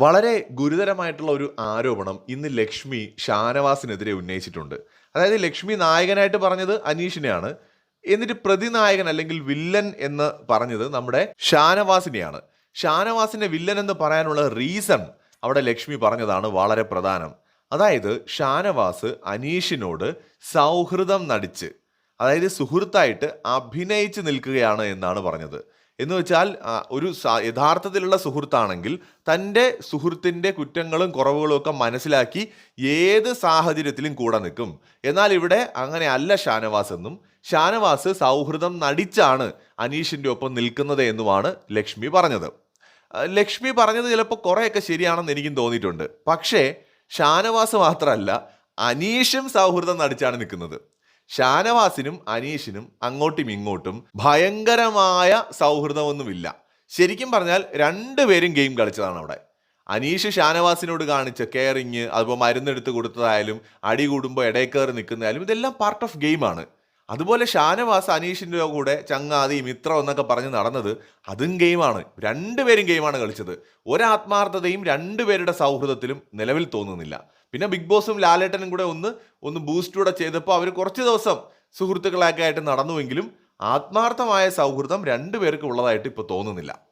വളരെ ഗുരുതരമായിട്ടുള്ള ഒരു ആരോപണം ഇന്ന് ലക്ഷ്മി ഷാനവാസിനെതിരെ ഉന്നയിച്ചിട്ടുണ്ട്. അതായത് ലക്ഷ്മി നായകനായിട്ട് പറഞ്ഞത് അനീഷിനെയാണ്. എന്നിട്ട് പ്രതിനായകൻ അല്ലെങ്കിൽ വില്ലൻ എന്ന് പറഞ്ഞത് നമ്മുടെ ഷാനവാസിനെയാണ്. ഷാനവാസിനെ വില്ലൻ എന്ന് പറയാനുള്ള റീസൺ അവിടെ ലക്ഷ്മി പറഞ്ഞതാണ് വളരെ പ്രധാനം. അതായത് ഷാനവാസ് അനീഷിനോട് സൗഹൃദം നടിച്ച് അതായത് സുഹൃത്തായിട്ട് അഭിനയിച്ച് നിൽക്കുകയാണ് എന്നാണ് പറഞ്ഞത്. എന്ന് വെച്ചാൽ ഒരു യഥാർത്ഥത്തിലുള്ള സുഹൃത്താണെങ്കിൽ തന്റെ സുഹൃത്തിന്റെ കുറ്റങ്ങളും കുറവുകളും ഒക്കെ മനസ്സിലാക്കി ഏത് സാഹചര്യത്തിലും കൂടെ നിൽക്കും. എന്നാൽ ഇവിടെ അങ്ങനെ അല്ല ഷാനവാസ് എന്നും. ഷാനവാസ് സൗഹൃദം നടിച്ചാണ് അനീഷിന്റെ ഒപ്പം നിൽക്കുന്നത് എന്നുമാണ് ലക്ഷ്മി പറഞ്ഞത്. ലക്ഷ്മി പറഞ്ഞത് ചിലപ്പോൾ കുറേയൊക്കെ ശരിയാണെന്ന് എനിക്കും തോന്നിയിട്ടുണ്ട്. പക്ഷേ ഷാനവാസ് മാത്രമല്ല അനീഷും സൗഹൃദം നടിച്ചാണ് നിൽക്കുന്നത്. ഷാനവാസിനും അനീഷിനും അങ്ങോട്ടും ഇങ്ങോട്ടും ഭയങ്കരമായ സൗഹൃദമൊന്നുമില്ല. ശരിക്കും പറഞ്ഞാൽ രണ്ടുപേരും ഗെയിം കളിച്ചതാണ് അവിടെ. അനീഷ് ഷാനവാസിനോട് കാണിച്ച കെയറിങ് അതിപ്പോൾ മരുന്നെടുത്ത് കൊടുത്തതായാലും അടി കൂടുമ്പോൾ ഇടയിൽ കയറി നിൽക്കുന്നതായാലും ഇതെല്ലാം പാർട്ട് ഓഫ് ഗെയിമാണ് അതുപോലെ ഷാനവാസ് അനീഷിന്റെ കൂടെ ചങ്ങാതി മിത്രം എന്നൊക്കെ പറഞ്ഞ് നടന്നത് അതും ഗെയിമാണ്. രണ്ടുപേരും ഗെയിമാണ് കളിച്ചത്. ഒരാത്മാർത്ഥതയും രണ്ടുപേരുടെ സൗഹൃദത്തിലും നിലവിൽ തോന്നുന്നില്ല. പിന്നെ ബിഗ് ബോസും ലാലേട്ടനും കൂടെ ഒന്ന് ഒന്ന് ബൂസ്റ്റ് കൂടെ ചെയ്തപ്പോൾ അവർ കുറച്ച് ദിവസം സുഹൃത്തുക്കളൊക്കെ ആയിട്ട് നടന്നുവെങ്കിലും ആത്മാർത്ഥമായ സൗഹൃദം രണ്ടുപേർക്കും ഉള്ളതായിട്ട് ഇപ്പോൾ തോന്നുന്നില്ല.